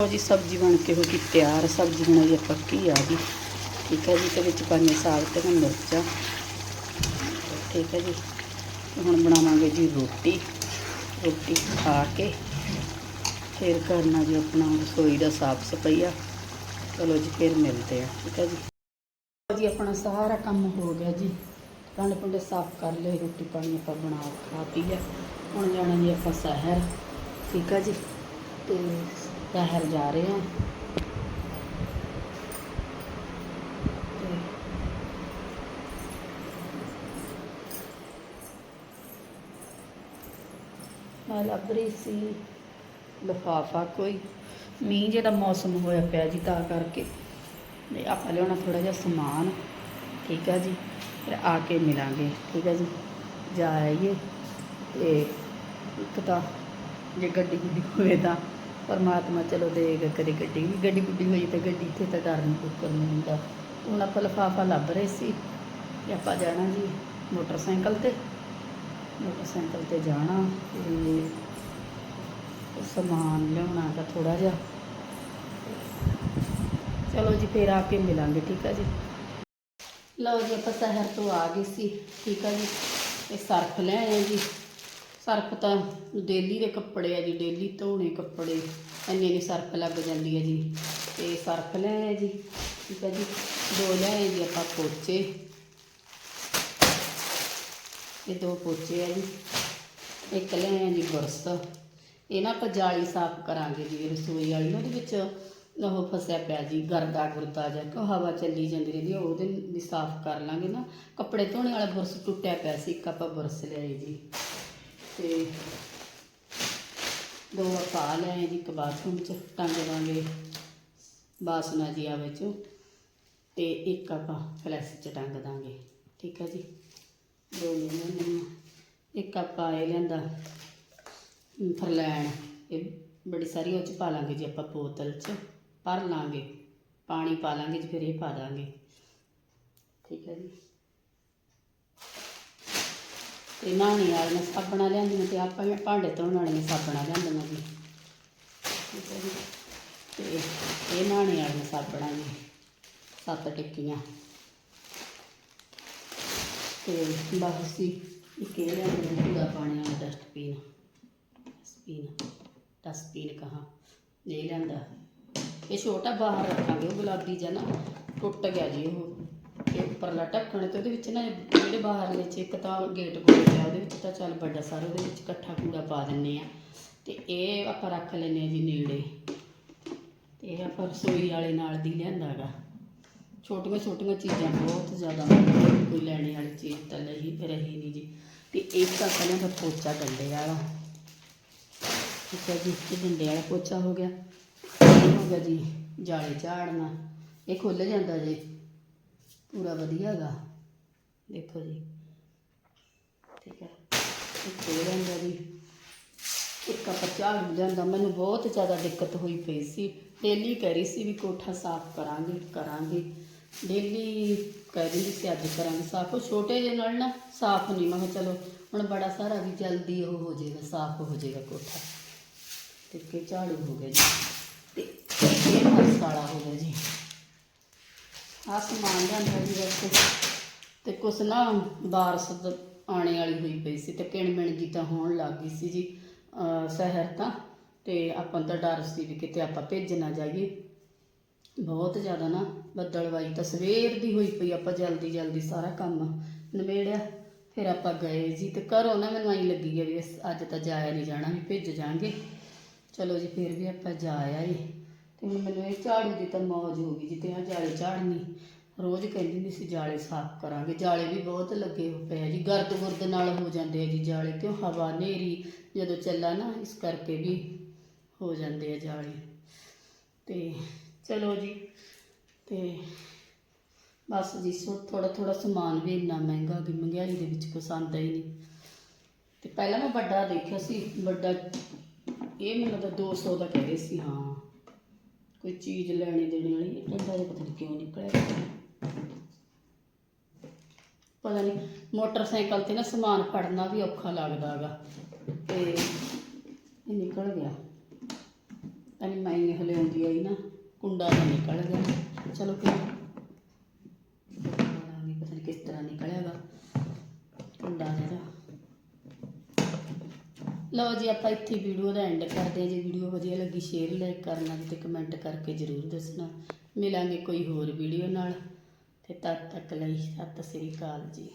ਲਓ ਜੀ, ਸਬਜ਼ੀ ਬਣ ਕੇ ਹੋ ਗਈ ਤਿਆਰ। ਸਬਜ਼ੀ ਬਣਾਈ ਆ ਪੱਕੀ ਆ ਜੀ ਠੀਕ ਹੈ ਜੀ, ਤੇ ਵਿੱਚ ਪਾਣੀ ਸਾਗ ਤੇ ਮਿਰਚਾਂ। ਠੀਕ ਹੈ ਜੀ ਹੁਣ ਬਣਾਵਾਂਗੇ ਜੀ ਰੋਟੀ। ਰੋਟੀ ਖਾ ਕੇ ਫਿਰ ਕਰਨਾ ਜੀ ਆਪਣਾ ਰਸੋਈ ਦਾ ਸਾਫ਼ ਸਫਾਈਆ। ਚਲੋ ਜੀ, ਫਿਰ ਮਿਲਦੇ ਆ ਠੀਕ ਹੈ ਜੀ। ਜੀ, ਆਪਣਾ ਸਾਰਾ ਕੰਮ ਹੋ ਗਿਆ ਜੀ। ਭਾਂਡੇ ਭੁੰਡੇ ਸਾਫ਼ ਕਰ ਲਏ, ਰੋਟੀ ਪਾਣੀ ਆਪਾਂ ਬਣਾ ਖਾ ਪੀ ਲਿਆ। ਹੁਣ ਜਾਣਾ ਜੀ ਆਪਾਂ ਸ਼ਹਿਰ। ਠੀਕ ਹੈ ਜੀ, ਤੇ ਸ਼ਹਿਰ ਜਾ ਰਹੇ ਹਾਂ। ਮੈਂ ਲੱਭ ਰਹੀ ਸੀ ਲਿਫਾਫਾ ਕੋਈ। ਮੀਂਹ ਜਿਹੜਾ ਮੌਸਮ ਹੋਇਆ ਪਿਆ ਜੀ ਤਾਂ ਕਰਕੇ। ਤੇ ਆਪਾਂ ਲਿਆਉਣਾ ਥੋੜਾ ਜਿਹਾ ਸਮਾਨ। ਠੀਕ ਹੈ ਜੀ, ਫਿਰ ਆ ਕੇ ਮਿਲਾਂਗੇ। ਠੀਕ ਹੈ ਜੀ, ਜਾ ਆਈਏ। ਤੇ ਇੱਕ ਤਾਂ ਜੇ ਗੱਡੀ ਗੁੱਡੀ ਹੋਵੇ ਤਾਂ ਪਰਮਾਤਮਾ ਚਲੋ ਦੇਗਾ ਕਦੇ ਗੱਡੀ ਵੀ ਗੱਡੀ ਗੁੱਡੀ ਹੋਈ ਤਾਂ ਗੱਡੀ ਇੱਥੇ ਤਾਂ ਡਰ ਨਹੀਂ ਕੁੱਕਰ ਨਹੀਂ ਹੁੰਦਾ। ਹੁਣ ਆਪਾਂ ਲਿਫਾਫਾ ਲੱਭ ਰਹੇ ਸੀ ਤੇ ਆਪਾਂ ਜਾਣਾ ਜੀ ਮੋਟਰਸਾਈਕਲ ਤੇ। ਮੋਟਰਸਾਈਕਲ ਤੇ ਜਾਣਾ ਤੇ ਸਮਾਨ ਲਿਆਉਣਾ ਤਾਂ ਥੋੜਾ ਜਿਹਾ। ਚਲੋ ਜੀ ਫੇਰ ਆ ਕੇ ਮਿਲਾਂਗੇ, ਠੀਕ ਆ ਜੀ। ਲਓ ਜੀ ਆਪਾਂ ਸ਼ਹਿਰ ਤੋਂ ਆ ਗਏ ਸੀ, ਠੀਕ ਆ ਜੀ। ਇਹ ਸਰਫ ਲੈ ਆਏ ਜੀ। ਸਰਫ ਤਾਂ ਡੇਲੀ ਦੇ ਕੱਪੜੇ ਆ ਜੀ, ਡੇਲੀ ਧੋਣੇ ਕੱਪੜੇ। ਇੰਨੀ ਇੰਨੀ ਸਰਫ ਲੱਗ ਜਾਂਦੀ ਹੈ ਜੀ। ਤੇ ਸਰਫ ਲੈ ਆਏ ਜੀ। ਠੀਕ ਹੈ ਜੀ। ਦੋ ਲੈ ਆਏ ਜੀ ਆਪਾਂ ਪੋਚੇ। ਇਹ ਦੋ ਪੋਚੇ ਆ ਜੀ। ਇੱਕ ਲੈ ਆਏ ਜੀ ਬੁਰਸ ਇਹ ਨਾ ਆਪਾਂ ਜਾਲੀ ਸਾਫ਼ ਕਰਾਂਗੇ ਜੀ ਰਸੋਈ ਵਾਲੀ। ਨੂੰ ਉਹਦੇ ਵਿੱਚ ਉਹ ਫਸਿਆ ਪਿਆ ਜੀ, ਗਰਦਾ ਗੁਰਦਾ ਜਾਂ ਕਿ ਹਵਾ ਚੱਲੀ ਜਾਂਦੀ ਰਹਿੰਦੀ ਉਹਦੇ ਵੀ ਸਾਫ਼ ਕਰ ਲਾਂਗੇ ਨਾ। ਕੱਪੜੇ ਧੋਣੇ ਵਾਲਾ ਬੁਰਸ ਟੁੱਟਿਆ ਪਿਆ ਸੀ, ਇੱਕ ਆਪਾਂ ਬੁਰਸ ਲਿਆਏ ਜੀ। ਤੇ ਦੋ ਆਪਾਂ ਲੈ ਜੀ ਇੱਕ ਬਾਥਰੂਮ ਚ ਟੰਗ ਦਾਂਗੇ ਬਾਸਨਾ ਜੀ ਆ ਵਿੱਚ। ਤੇ ਇੱਕ ਆਪਾਂ ਫਲੈਸ਼ ਚ ਟੰਗ ਦਾਂਗੇ, ਠੀਕ ਹੈ ਜੀ? ਦੋ ਲੈ ਲੈਣੇ ਇੱਕ ਆਪਾਂ ਇਹ ਲੈਂਦਾ ਫਰਲੈਣ ਇਹ ਬੜੀ ਸਾਰੀ ਉਹ ਚ ਪਾ ਲਾਂਗੇ ਜੀ ਆਪਾਂ ਬੋਤਲ ਚ, ਭਰ ਲਾਂਗੇ। ਪਾਣੀ ਪਾ ਲਾਂਗੇ ਜੀ, ਫਿਰ ਇਹ ਪਾ ਦਾਂਗੇ। ਠੀਕ ਹੈ ਜੀ? ਤੇ ਨਹਾਉਣੇ ਵਾਲੀਆਂ ਸਾਬਣਾਂ ਲਿਆਂਦੀਆਂ ਤੇ ਆਪਾਂ ਭਾਂਡੇ ਧੋਣ ਵਾਲੀਆਂ ਸਾਬਣਾਂ ਲਿਆਂਦੀਆਂ ਜੀ ਠੀਕ ਹੈ ਜੀ। ਤੇ ਇਹ ਨਹਾਉਣੇ ਵਾਲੀਆਂ ਸਾਬਣਾਂ ਜੀ, ਸੱਤ ਟਿੱਕੀਆਂ। ਤੇ ਬਸ ਸੀ ਇੱਕ ਇਹ ਲਿਆਂਦੇ ਪੂਰਾ ਪਾਣੀ ਵਾਲਾ ਡਸਟਬੀਨ ਡਸਟਬਿਨ ਡਸਟਬਿਨ ਕਹਾ, ਇਹ ਲਿਆਂਦਾ। ਇਹ ਛੋਟਾ ਬਾਹਰ ਰੱਖਾਂਗੇ, ਉਹ ਗੁਲਾਬੀ ਜਿਹਾ ਟੁੱਟ ਗਿਆ ਜੀ ਉਹ। ਇਹ ਉੱਪਰਲਾ ਢੱਕਣ ਤੇ ਉਹਦੇ ਵਿੱਚ ਨਾ ਜਿਹੜੇ ਬਾਹਰਲੇ ਚ ਇੱਕ ਤਾਂ ਗੇਟ ਕੋਲ ਉਹਦੇ ਵਿੱਚ ਤਾਂ ਚੱਲ ਵੱਡਾ ਸਾਰਾ ਉਹਦੇ ਵਿੱਚ ਇਕੱਠਾ ਕੂੜਾ ਪਾ ਦਿੰਨੇ ਆ। ਤੇ ਇਹ ਆਪਾਂ ਰੱਖ ਲੈਨੇ ਆ ਜੀ ਨੇੜੇ। ਤੇ ਇਹ ਆਪਾਂ ਰਸੋਈ ਵਾਲੇ ਨਾਲ ਦੀ ਲਿਆਂਦਾ ਛੋਟੀਆਂ ਛੋਟੀਆਂ ਚੀਜ਼ਾਂ ਬਹੁਤ ਜ਼ਿਆਦਾ ਕੋਈ ਲੈਣੇ ਵਾਲੀ ਚੀਜ਼ ਤਾਂ ਨਹੀਂ, ਰਹੀ ਨਹੀਂ ਜੀ। ਤੇ ਇੱਕ ਤਾਂ ਪਹਿਲਾਂ ਪੋਚਾ ਡੰਡੇ ਵਾਲਾ। ਠੀਕ ਹੈ ਜੀ, ਇਹ ਡੰਡੇ ਵਾਲਾ ਪੋਚਾ ਹੋ ਗਿਆ। ਇਹ ਹੋ ਗਿਆ ਜੀ ਜਾਲੇ ਝਾੜਨਾ। ਇਹ ਖੁੱਲ ਜਾਂਦਾ ਜੀ। ਪੂਰਾ ਵਧੀਆ ਹੈਗਾ। ਦੇਖੋ ਜੀ। ਠੀਕ ਹੈ। ਇਹ ਖੁੱਲ ਜਾਂਦਾ ਜੀ। ਇੱਕ ਆਪਾਂ ਝਾੜੂ ਜਾਂਦਾ। ਮੈਨੂੰ ਬਹੁਤ ਜ਼ਿਆਦਾ ਦਿੱਕਤ ਹੋਈ ਪਈ ਸੀ। ਡੇਲੀ ਕਹਿ ਰਹੀ ਸੀ ਵੀ ਕੋਠਾ ਸਾਫ਼ ਕਰਾਂਗੇ ਕਰਾਂਗੇ। ਡੇਲੀ ਕਹਿ ਰਹੀ ਸੀ ਅੱਜ ਕਰਾਂਗੇ ਸਾਫ਼। ਉਹ ਛੋਟੇ ਜਿਹੇ ਨਾਲ ਨਾ ਸਾਫ਼ ਨਹੀਂ। ਮੈਂ ਕਿਹਾ ਚਲੋ, ਹੁਣ ਬੜਾ ਸਾਰਾ ਵੀ ਜਲਦੀ ਉਹ ਹੋ ਜਾਏਗਾ, ਸਾਫ਼ ਹੋ ਜਾਏਗਾ ਕੋਠਾ। ਤੇ ਕੇ ਝਾੜੂ ਹੋ ਗਿਆ ਜੀ। ਤੇ ਇਹ ਮਸਾਲਾ ਹੋ ਗਿਆ ਜੀ। ਆਹ ਸਮਾਨ ਜਾਂਦਾ ਜੀ ਵੈਸੇ। ਤੇ ਕੁਛ ਨਾ ਬਾਰਸ ਆਣੇ ਵਾਲੀ ਹੋਈ ਪਈ ਸੀ ਤੇ ਕਿਣਮਿਣ ਜੀ ਤਾਂ ਹੋਣ ਲੱਗ ਗਈ ਸੀ ਜੀ ਸ਼ਹਿਰ ਤਾਂ। ਤੇ ਆਪਾਂ ਨੂੰ ਤਾਂ ਡਰ ਸੀ ਵੀ ਕਿਤੇ ਆਪਾਂ ਭੇਜ ਨਾ ਜਾਈਏ। ਬਹੁਤ ਜ਼ਿਆਦਾ ਨਾ ਬੱਦਲਵਾਈ ਤਾਂ ਸਵੇਰ ਦੀ ਹੋਈ ਪਈ, ਆਪਾਂ ਜਲਦੀ ਜਲਦੀ ਸਾਰਾ ਕੰਮ ਨਿਬੇੜਿਆ। ਫਿਰ ਆਪਾਂ ਗਏ ਜੀ ਤੇ ਘਰੋਂ ਨਾ ਮੈਨੂੰ ਆਈ ਲੱਗੀ ਗਿਆ ਵੀ ਅੱਜ ਤਾਂ ਜਾਇਆ ਨਹੀਂ ਜਾਣਾ, ਵੀ ਭੇਜ ਜਾਾਂਗੇ। ਚਲੋ ਜੀ, ਫਿਰ ਵੀ ਆਪਾਂ ਜਾ ਆਏ। ਤੇ ਹੁਣ ਮੈਨੂੰ ਇਹ ਝਾੜੂ ਦੀ ਤਾਂ ਮੌਜ ਹੋ ਗਈ ਜੀ ਤੇ ਆ ਜਾਲੇ ਝਾੜਨੀ। ਰੋਜ਼ ਕਹਿੰਦੀ ਹੁੰਦੀ ਸੀ, ਜਾਲੇ ਸਾਫ਼ ਕਰਾਂਗੇ। ਜਾਲੇ ਵੀ ਬਹੁਤ ਲੱਗੇ ਹੋ ਪਏ ਆ ਜੀ। ਗਰਦ ਗੁਰਦ ਨਾਲ ਹੋ ਜਾਂਦੇ ਆ ਜੀ ਜਾਲੇ, ਕਿਉਂ? ਹਵਾ ਹਨੇਰੀ, ਜਦੋਂ ਚੱਲਾ ਨਾ, ਇਸ ਕਰਕੇ ਵੀ ਹੋ ਜਾਂਦੇ ਆ ਜਾਲੇ। ਤੇ ਚਲੋ ਜੀ, ਤੇ ਬਸ ਜੀ, ਸੋ ਥੋੜਾ ਥੋੜਾ ਸਮਾਨ ਵੀ ਇੰਨਾ ਮਹਿੰਗਾ ਕਿ ਮਹਿੰਗਾਈ ਦੇ ਵਿੱਚ ਪਸੰਦ ਆਉਂਦਾ ਹੀ ਨਹੀਂ। ਤੇ ਪਹਿਲਾਂ ਮੈਂ ਵੱਡਾ ਦੇਖਿਆ ਸੀ, ਵੱਡਾ, ਇਹ ਮੈਨੂੰ ਤਾਂ 200 ਦਾ ਕਹਿੰਦੇ ਸੀ, ਹਾਂ। ਕੋਈ ਚੀਜ਼ ਲੈਣੀ ਦੇਣੀ ਵਾਲੀ ਇਹ ਪਤਾ ਨਹੀਂ ਕਿਉਂ ਨਿਕਲਿਆ। ਪਤਾ ਨਹੀਂ ਮੋਟਰਸਾਈਕਲ ਤੇ ਨਾ ਸਮਾਨ ਫੜਨਾ ਵੀ ਔਖਾ ਲੱਗਦਾ ਹੈਗਾ, ਤੇ ਇਹ ਨਿਕਲ ਗਿਆ। ਪਹਿਲੇ ਮੈਂ ਹੀ ਹਲੇ ਆਉਂਦੀ ਆਈ ਨਾ, ਕੁੰਡਾ ਤਾਂ ਨਿਕਲ ਗਿਆ। ਚਲੋ ਫਿਰ ਲਓ ਜੀ, ਆਪਾਂ ਇੱਥੇ ਵੀਡੀਓ ਦਾ ਐਂਡ ਕਰਦੇ ਹਾਂ। ਜੇ ਵੀਡੀਓ ਵਧੀਆ ਲੱਗੀ ਸ਼ੇਅਰ ਲਾਈਕ ਕਰਨਾ ਤੇ ਕਮੈਂਟ ਕਰਕੇ ਜਰੂਰ ਦੱਸਣਾ। ਮਿਲਾਂਗੇ ਕੋਈ ਹੋਰ ਵੀਡੀਓ ਨਾਲ। ਤੇ ਤਦ ਤੱਕ ਲਈ, ਸਤਿ ਸ੍ਰੀ ਅਕਾਲ ਜੀ।